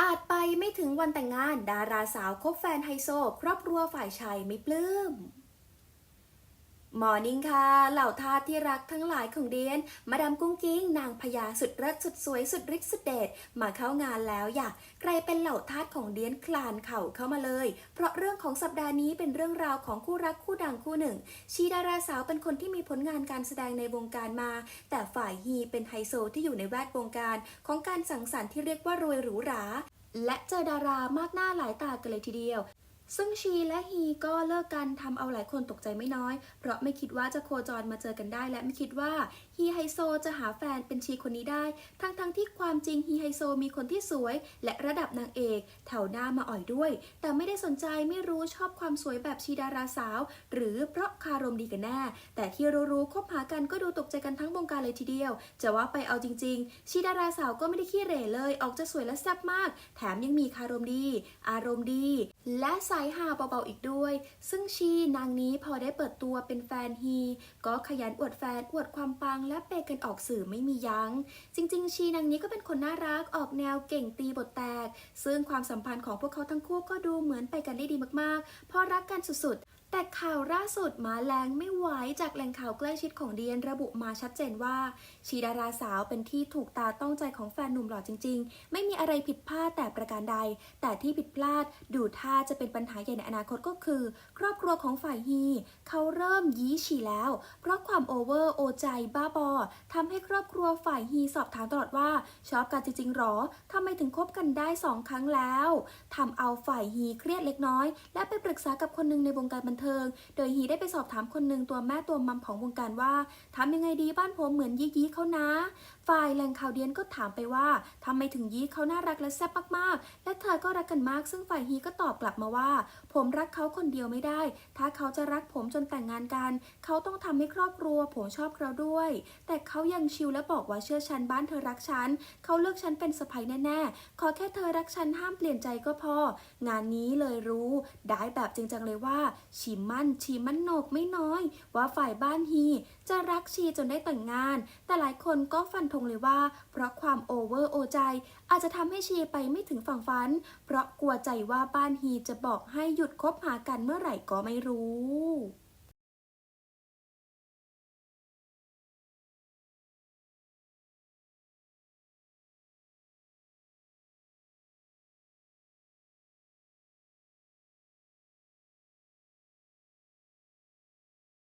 อาจไปไม่ถึงวันแต่งงาน ดาราสาวคบแฟนไฮโซ ครอบครัวฝ่ายชายไม่ปลื้ม มอร์นิ่งค่ะ เหล่าทาสที่รักทั้งหลายของเดียน มาดามกุ้งกิ้ง นางพญาสุดเลิศสุดสวยสุดฤทธิ์สุดเดชมาเข้างานแล้วอยากใครเป็นเหล่าทาสของเดียนคลานเข่าเข้ามาเลย เพราะเรื่องของสัปดาห์นี้เป็นเรื่องราวของคู่รักคู่ดังคู่หนึ่ง ชีดาราสาวเป็นคนที่มีผลงานการแสดงในวงการมา แต่ฝ่ายฮีเป็นไฮโซที่อยู่ในแวดวงการ ของการสังสรรค์ที่เรียกว่ารวยหรูหราและเจอดารามากหน้าหลายตากันเลยทีเดียว ซึ่งชีและฮีก็เลิกกันทำเอาหลายคนตกใจไม่น้อย เพราะไม่คิดว่าจะโคจรมาเจอกันได้ และไม่คิดว่าฮีไฮโซจะหาแฟนเป็นชีคนนี้ได้ ทั้งๆทที่ความจริงฮีไฮโซมีคนที่สวย และระดับนางเอกแถวหน้ามาอ่อยด้วย แต่ไม่ได้สนใจไม่รู้ชอบความสวยแบบชีดาราสาว หรือเพราะคารมดีกันแน่ แต่ที่รู้ๆคบหากันก็ดูตกใจกันทั้งวงการเลยทีเดียว จะว่าไปเอาจริง ๆ ชีดาราสาวก็ไม่ได้ขี้เหร่เลย ออกจะสวยและแซ่บมาก แถมยังมีคารมดี อารมณ์ดี และสายฮาเบาๆอีกด้วย ซึ่งชีนางนี้พอได้เปิดตัวเป็นแฟนฮี ก็ขยันอวดแฟนอวดความปังและเปกันออกสื่อไม่มียัง้ง จริง ๆ ชีนางนี้ก็เป็นคนน่ารักออกแนวเก่งตีบทแตก ซึ่งความสัมพันธ์ของพวกเขาทั้งคู่ก็ดูเหมือนไปกันได้ดีมากๆ เพราะรักกันสุดๆ แต่ข่าวล่าสุดมาแรงไม่ไหวจากแหล่งข่าวใกล้ชิดของเดียนระบุมาชัดเจนว่าชีดาราสาวเป็นที่ถูกตาต้องใจของแฟนหนุ่มหล่อจริง ๆ ไม่มีอะไรผิดพลาดแต่ประการใด แต่ที่ผิดพลาดดูท่าจะเป็นปัญหาใหญ่ในอนาคตก็คือ ครอบครัวของฝ่ายฮีเขาเริ่มยี้ฉี่แล้ว เพราะความโอเวอร์โอใจบ้าบอทำให้ครอบครัวฝ่ายฮีสอบถามตลอดว่าชอบกันจริงๆหรอทำไมถึงคบกันได้สองครั้งแล้วทำเอาฝ่ายฮีเครียดเล็กน้อย และไปปรึกษากับคนหนึ่งในวงการบันเทิง โดยฮีได้ไปสอบถามคนหนึ่งตัวแม่ตัวมัมของวงการว่าทำยังไงดีบ้านผมเหมือนยี้ยี้เขานะ ฝ่ายแหล่งข่าวเดียนก็ถามไปว่าทำไมถึงยี้เขาน่ารักและแซ่บมากๆ และเธอก็รักกันมาก ซึ่งฝ่ายฮีก็ตอบกลับมาว่า ผมรักเขาคนเดียวไม่ได้ ถ้าเขาจะรักผมจนแต่งงานกัน เขาต้องทำให้ครอบครัว ผมชอบเขาด้วย แต่เขายังชิลและบอกว่าเชื่อฉันบ้านเธอรักฉันเขาเลือกฉันเป็นสะใภ้แน่ๆขอแค่เธอรักฉันห้ามเปลี่ยนใจก็พอ งานนี้เลยรู้ ได้แบบจริงจังเลยว่า ชีชีมั่นชีมั่นโหนกไม่น้อย ว่าฝ่ายบ้านฮี จะรักชีจนได้แต่งงาน แต่หลายคนก็ฟันธงเลยว่า เพราะความโอเวอร์โอใจ อาจจะทำให้ชีไปไม่ถึงฝั่งฝัน เพราะกลัวใจว่าบ้านฮีจะบอกให้หยุดคบหากันเมื่อไหร่ก็ไม่รู้